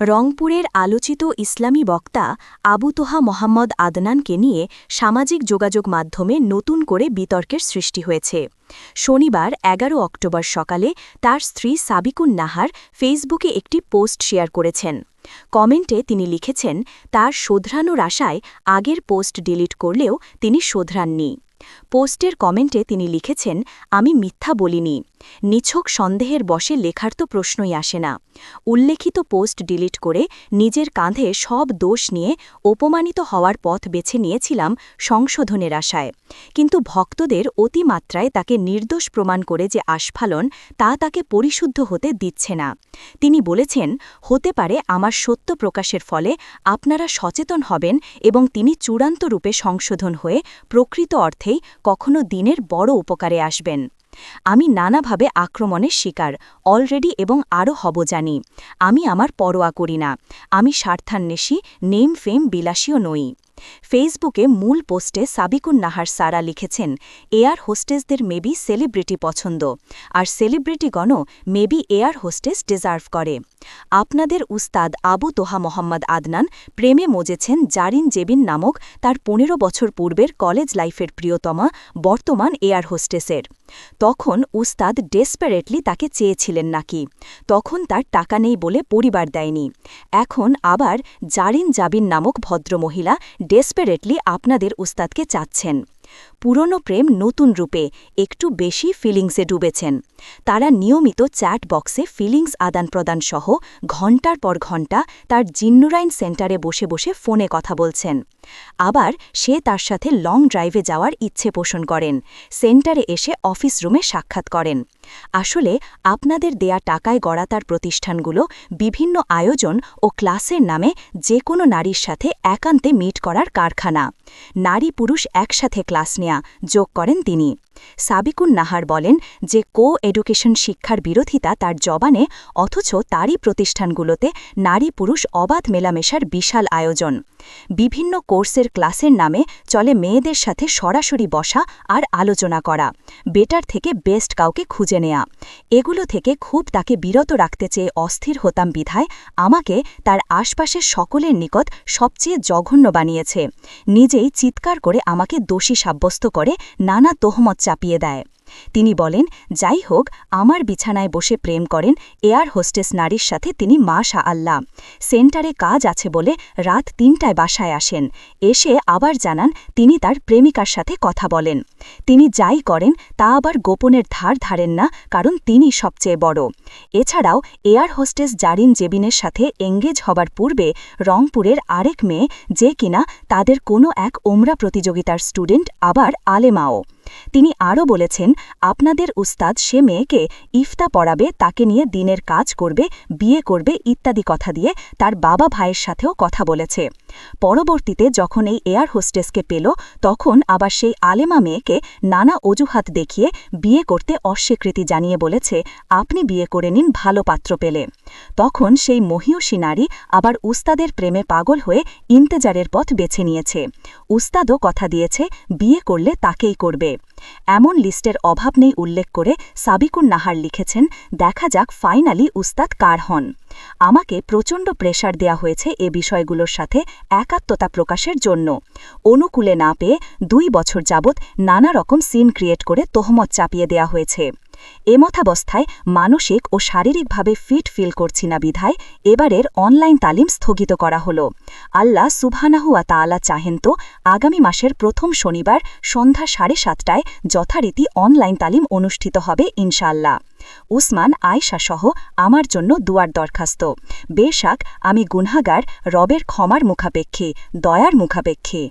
রংপুরের আলোচিত ইসলামী বক্তা আবু তোহা মোহাম্মদ আদনানকে নিয়ে সামাজিক যোগাযোগ মাধ্যমে নতুন করে বিতর্কের সৃষ্টি হয়েছে। শনিবার এগারো অক্টোবর সকালে তার স্ত্রী সাবিকুন নাহার ফেসবুকে একটি পোস্ট শেয়ার করেছেন। কমেন্টে তিনি লিখেছেন, তার শোধরানোর আশায় আগের পোস্ট ডিলিট করলেও তিনি শোধরাননি। পোস্টের কমেন্টে তিনি লিখেছেন, আমি মিথ্যা বলিনি। নিছক সন্দেহের বসে লেখার তো প্রশ্নই আসে না। উল্লেখিত পোস্ট ডিলিট করে নিজের কাঁধে সব দোষ নিয়ে অপমানিত হওয়ার পথ বেছে নিয়েছিলাম সংশোধনের আশায়। কিন্তু ভক্তদের অতিমাত্রায় তাকে নির্দোষ প্রমাণ করে যে আস্ফালন, তা তাকে পরিশুদ্ধ হতে দিচ্ছে না। তিনি বলেছেন, হতে পারে আমার সত্য প্রকাশের ফলে আপনারা সচেতন হবেন এবং তিনি চূড়ান্ত রূপে সংশোধন হয়ে প্রকৃত অর্থেই কখনো দিনের বড় উপকারে আসবেন। আমি নানাভাবে আক্রমণের শিকার, অলরেডি এবং আরও হব জানি। আমি আমার পরোয়া করি না। আমি স্বার্থান্বেষী নেম ফেম বিলাসীও নই। ফেসবুকে মূল পোস্টে সাবিকুন নাহার সারা লিখেছেন এয়ার হোস্টেসদের মেবি সেলিব্রিটি পছন্দ, আর সেলিব্রিটিগণও মেবি এয়ার হোস্টেস ডিজার্ভ করে। আপনাদের উস্তাদ আবু তোহা মোহাম্মদ আদনান প্রেমে মজেছেন জারিন জেবিন নামক তার পনেরো বছর পূর্বের কলেজ লাইফের প্রিয়তমা, বর্তমান এয়ার হোস্টেসের। তখন উস্তাদ ডেসপারেটলি তাকে চেয়েছিলেন নাকি। তখন তার টাকা নেই বলে পরিবার দেয়নি। এখন আবার জারিন জাবিন নামক ভদ্রমহিলা ডেসপারেটলি আপনাদের উস্তাদকে চাচ্ছেন। পুরনো প্রেম নতুন রূপে, একটু বেশি ফিলিংসে ডুবেছেন। তারা নিয়মিত চ্যাট বক্সে ফিলিংস আদান প্রদান সহ ঘণ্টার পর ঘণ্টা তার জিন্নুরাইন সেন্টারে বসে বসে ফোনে কথা বলছেন। আবার সে তার সাথে লং ড্রাইভে যাওয়ার ইচ্ছে পোষণ করেন। সেন্টারে এসে অফিস রুমে সাক্ষাৎ করেন। আসলে আপনাদের দেয়া টাকায় গড়া তার প্রতিষ্ঠানগুলো বিভিন্ন আয়োজন ও ক্লাসের নামে যে কোনো নারীর সাথে একান্তে মিট করার কারখানা। নারী পুরুষ একসাথে ক্লাস নেয়া যোগ করেন তিনি। সাবিকুন নাহার বলেন যে কো এডুকেশন শিক্ষার বিরোধিতা তার জবানে, অথচ তারই প্রতিষ্ঠানগুলোতে নারী পুরুষ অবাধ মেলামেশার বিশাল আয়োজন। বিভিন্ন কোর্সের ক্লাসের নামে চলে মেয়েদের সাথে সরাসরি বসা আর আলোচনা করা, বেটার থেকে বেস্ট কাউকে খুঁজে নেয়া। এগুলো থেকে খুব তাকে বিরত রাখতে চেয়ে অস্থির হতাম বিধায় আমাকে তার আশপাশের সকলের নিকট সবচেয়ে জঘন্য বানিয়েছে। নিজেই চিৎকার করে আমাকে দোষী সাব্যস্ত করে নানা তোহমত চাপিয়ে দেয়। তিনি বলেন, যাই হোক, আমার বিছানায় বসে প্রেম করেন এয়ার হোস্টেস নারীর সাথে তিনি মা শা আল্লাহ। সেন্টারে কাজ আছে বলে রাত তিনটায় বাসায় আসেন। এসে আবার জানান তিনি তার প্রেমিকার সাথে কথা বলেন। তিনি যাই করেন, তা আবার গোপনের ধার ধারেন না, কারণ তিনি সবচেয়ে বড়। এছাড়াও, এয়ার হোস্টেস জারিন জেবিনের সাথে এঙ্গেজ হবার পূর্বে রংপুরের আরেক মেয়ে যে কিনা তাদের কোনো এক ওমরা প্রতিযোগিতার স্টুডেন্ট আবার আলেমাও। তিনি আরও বলেছেন, আপনাদের উস্তাদ সে মেয়েকে ইফতা পড়াবে, তাকে নিয়ে দিনের কাজ করবে, বিয়ে করবে ইত্যাদি কথা দিয়ে তার বাবা ভাইয়ের সাথেও কথা বলেছে। পরবর্তীতে যখন এই এয়ার হোস্টেসকে পেল, তখন আবার সেই আলেমা মেয়েকে নানা অজুহাত দেখিয়ে বিয়ে করতে অস্বীকৃতি জানিয়ে বলেছে, আপনি বিয়ে করে নিন, ভালো পাত্র পেলে। তখন সেই মহিয়সী নারী আবার উস্তাদের প্রেমে পাগল হয়ে ইন্তেজারের পথ বেছে নিয়েছে। উস্তাদও কথা দিয়েছে, বিয়ে করলে তাকেই করবে। এমন লিস্টের অভাব নেই উল্লেখ করে সাবিকুন নাহার লিখেছেন, দেখা যাক ফাইনালি উস্তাদ কার হন। আমাকে প্রচণ্ড প্রেশার দেয়া হয়েছে এ বিষয়গুলোর সাথে একাত্মতা প্রকাশের জন্য। অনুকূলে না পেয়ে দুই বছর যাবৎ নানা রকম সিন ক্রিয়েট করে তোহমত চাপিয়ে দেয়া হয়েছে। এমথাবস্থায় মানসিক ও শারীরিকভাবে ফিট ফিল করছি না বিধায় এবারের অনলাইন তালিম স্থগিত করা হল। আল্লাহ সুবহানাহুয়া তাআলা চাহেন তো আগামী মাসের প্রথম শনিবার সন্ধ্যা সাড়ে সাতটায় যথারীতি অনলাইন তালিম অনুষ্ঠিত হবে ইনশাল্লাহ উসমান আয়সা সহ আমার জন্য দুয়ার দরখাস্ত। বেশাক আমি গুনহাগার রবের ক্ষমার মুখাপেক্ষী, দয়ার মুখাপেক্ষী।